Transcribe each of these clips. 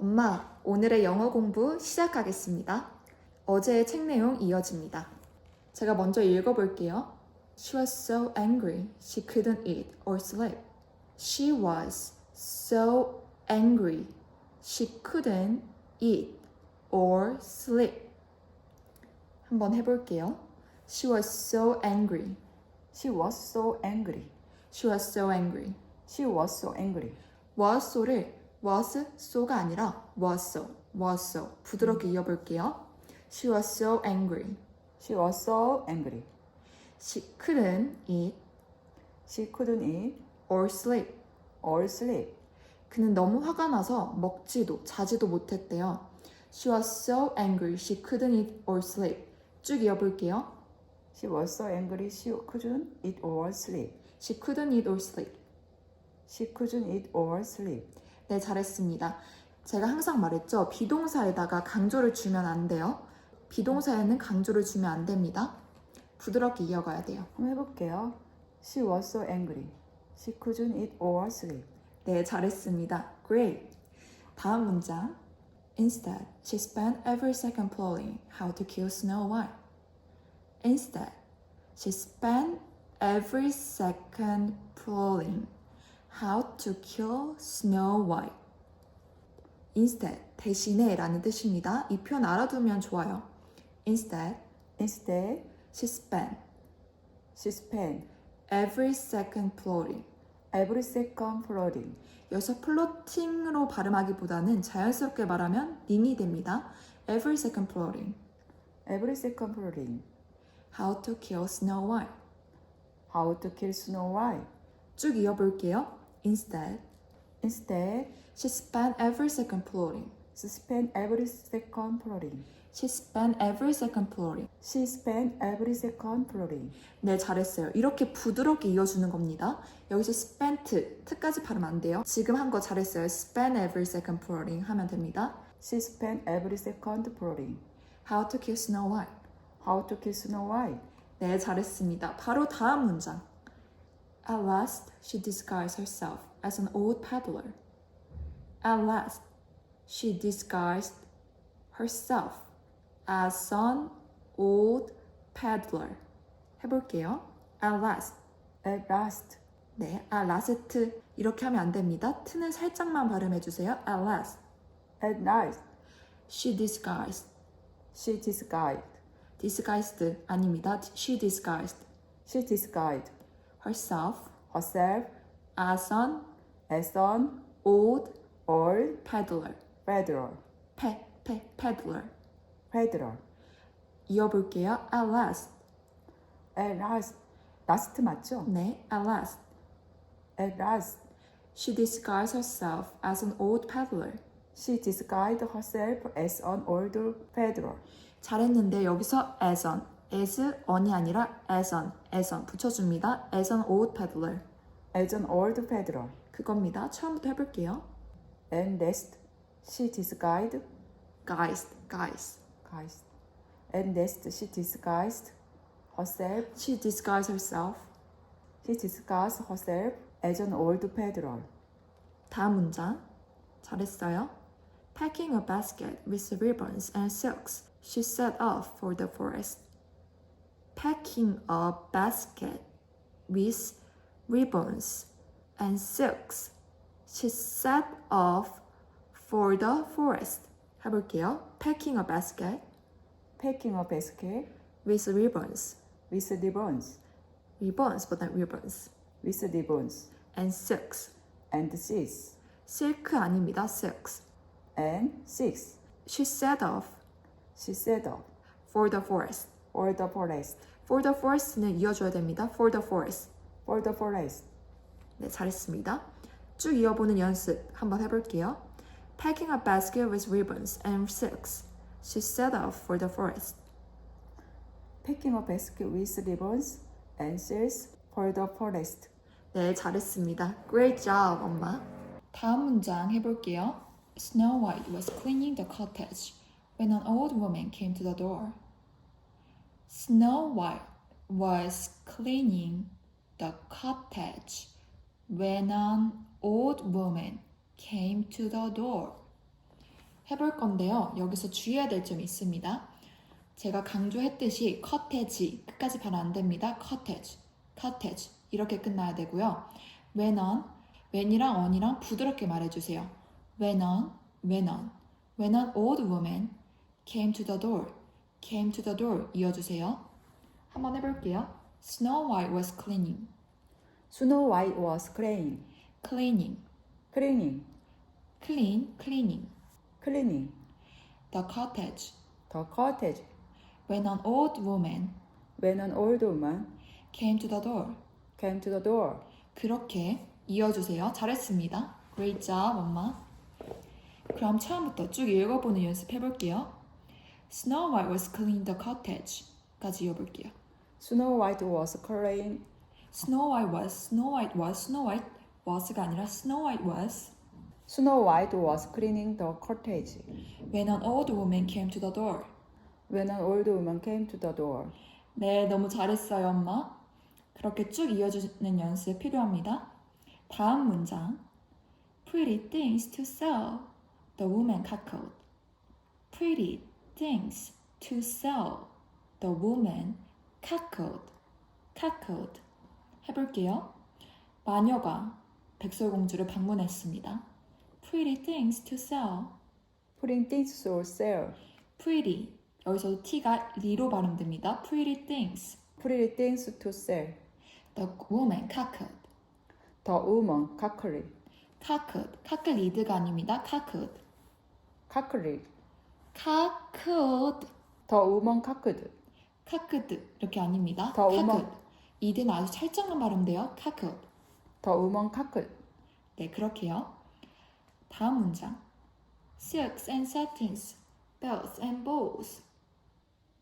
엄마, 오늘의 영어 공부 시작하겠습니다. 어제의 책 내용 이어집니다. 제가 먼저 읽어볼게요. She was so angry she couldn't eat or sleep. She was so angry she couldn't eat or sleep. 한번 해볼게요. She was so angry. She was so angry. She was so angry. She was so angry. was so를 was so가 아니라 was so, was so 부드럽게 이어볼게요. She was so angry. She was so angry. She couldn't eat She couldn't eat or sleep. or sleep. 그는 너무 화가 나서 먹지도 자지도 못했대요. She was so angry she couldn't eat or sleep. 쭉 이어볼게요. She was so angry she couldn't eat or sleep. She couldn't eat or sleep. She couldn't eat or sleep. 네, 잘했습니다. 제가 항상 말했죠. 비동사에다가 강조를 주면 안 돼요. 비동사에는 강조를 주면 안 됩니다. 부드럽게 이어가야 돼요. 한번 해볼게요. She was so angry. She couldn't eat or sleep. 네, 잘했습니다. Great. 다음 문장. Instead, she spent every second plotting how to kill Snow White. Instead, she spent every second plotting how to kill Snow White. Instead, 대신에 라는 뜻입니다. 이 표현 알아두면 좋아요. Instead, Instead, she spent she spent every second plotting. every second plotting 여기서 플로팅으로 발음하기보다는 자연스럽게 말하면 닝이 됩니다. Every second plotting. every second plotting How to kill Snow White. how to kill Snow White. 쭉 이어볼게요. Instead, Instead, she spent every second plotting. she spent every second plotting. She spent every second plotting. She spent every second plotting. 네, 잘했어요. 이렇게 부드럽게 이어주는 겁니다. 여기서 spent, 트까지 발음 안 돼요. 지금 한 거 잘했어요. spend every second plotting 하면 됩니다. She spent every second plotting. How to kill Snow White. How to kill Snow White. 네, 잘했습니다. 바로 다음 문장. At last, she disguised herself as an old peddler. At last, she disguised herself as an old peddler. 해볼게요. At last. At last, 네, at last 이렇게 하면 안 됩니다. 트는 살짝만 발음해주세요. At last, at last, she disguised. she disguised. disguised 아닙니다. She disguised She disguised Herself herself as an as an old old peddler. peddler. pe, pe, peddler. peddler. 이어볼게요. At last. At last, last 맞죠? 네, at last. At last, She disguised herself as an old peddler. she disguised herself as an old peddler. 잘했는데 여기서 as an, as on이 아니라 as an, as an 붙여줍니다. as an old peddler. As an old peddler. 그겁니다. 처음부터 해볼게요. And next, she disguised Guys, guys. guys. And next, she disguised herself. She disguised herself. She disguised herself as an old peddler. 다음 문장. 잘했어요. Packing a basket with ribbons and silks, she set off for the forest. Packing a basket with ribbons and silks, she set off for the forest. 해볼게요. Packing a basket Packing a basket with ribbons, with ribbons, ribbons but not ribbons, with ribbons and silks. and silks 실크 아닙니다. silks. and six. She set off She set off for the forest. for the forest. For the forest는 이어줘야 됩니다. For the forest. For the forest. 네, 잘했습니다. 쭉 이어보는 연습 한번 해볼게요. Packing a basket with ribbons and silks, she set off for the forest. Packing a basket with ribbons and silks for the forest. 네, 잘했습니다. Great job, 엄마. 다음 문장 해볼게요. Snow White was cleaning the cottage when an old woman came to the door. Snow White was cleaning the cottage when an old woman came to the door. 해볼 건데요. 여기서 주의해야 될 점이 있습니다. 제가 강조했듯이 커테지 끝까지 발음 안 됩니다. cottage, cottage 이렇게 끝나야 되고요. when on, when이랑 on이랑 부드럽게 말해주세요. when on, when on, when an old woman came to the door, came to the door 이어주세요. 한번 해볼게요. Snow White was cleaning, Snow White was cleaning, cleaning, cleaning, clean, cleaning. cleaning The cottage. the cottage. When an old woman When an old woman came to the door. came to the door. 그렇게 이어주세요. 잘했습니다. Great job, 엄마. 그럼 처음부터 쭉 읽어보는 연습 해볼게요. Snow White was cleaning the cottage. 까지 이어볼게요. Snow White was cleaning. Snow White was, Snow White was, Snow White was가 아니라 Snow White was. Snow White was cleaning the cottage. When an old woman came to the door. When an old woman came to the door. 네, 너무 잘했어요, 엄마. 그렇게 쭉 이어주는 연습 필요합니다. 다음 문장. Pretty things to sell. The woman cackled. Pretty things to sell. The woman cackled. cackled. 해볼게요. 마녀가 백설공주를 방문했습니다. Pretty things to sell. Putting things for sale. Pretty. 여기서 t가 리로 발음됩니다. Pretty things. Pretty things to sell. The woman cackled. The woman cackled. cackled. cackled cackled. The woman cackled. cackled 이렇게 아닙니다. 더 음악. cackled. 이드는 아주 살짝만 발음돼요. cackled. The woman cackled. 네, 그렇게요. 다음 문장. silks and satins, belts and bows.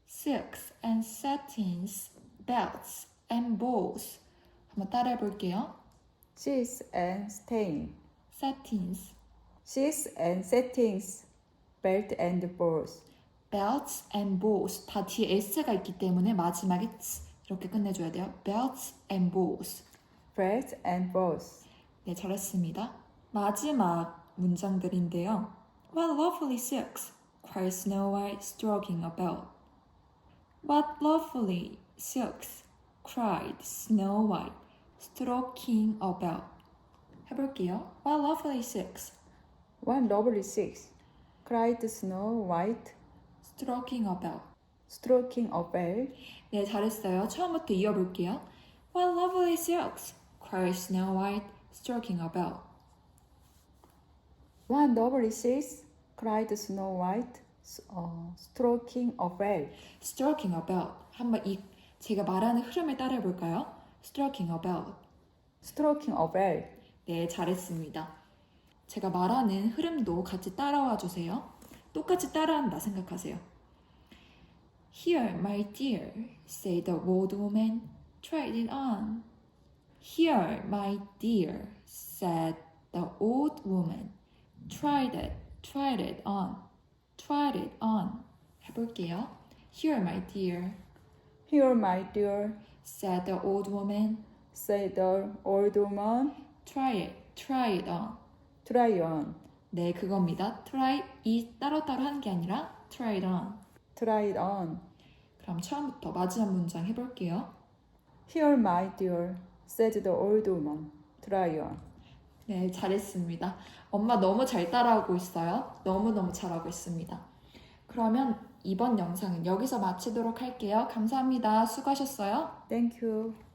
silks and satins, belts and bows. 한번 따라해 볼게요. Sheets and stain. satins, Sheets and settings. Belt and balls. belts and bows 다 뒤에 s가 있기 때문에 마지막에 ts 이렇게 끝내줘야 돼요. belts and bows. Belt and balls. 네, 잘했습니다. 마지막 문장들인데요. What lovely silks! cried Snow White, stroking a bell. What lovely silks! cried Snow White, stroking a bell. 해볼게요. What lovely silks! One lovely six. Cried Snow White, stroking a bell. stroking a bell. 네, 잘했어요. 처음부터 이어볼게요. What lovely silks! cried Snow White, stroking a bell. One lovely six. Cried Snow White, 어, stroking a bell. stroking a bell. 한번 이 제가 말하는 흐름을 따라해 볼까요? stroking a bell. Stroking a bell. 네, 잘했습니다. 제가 말하는 흐름도 같이 따라와 주세요. 똑같이 따라한다 생각하세요. Here, my dear, said the old woman. Try it on. Here, my dear, said the old woman. Try it, try it on. Try it on. 해볼게요. Here, my dear, Here, my dear, said the old woman. said the old woman. Try it, try it on. Try on. 네, 그겁니다. Try 이 따로따로 하는 게 아니라 try it on. Try it on. 그럼 처음부터 마지막 문장 해볼게요. Here, my dear, said the old woman. Try on. 네, 잘했습니다. 엄마 너무 잘 따라하고 있어요. 너무너무 잘하고 있습니다. 그러면 이번 영상은 여기서 마치도록 할게요. 감사합니다. 수고하셨어요. Thank you.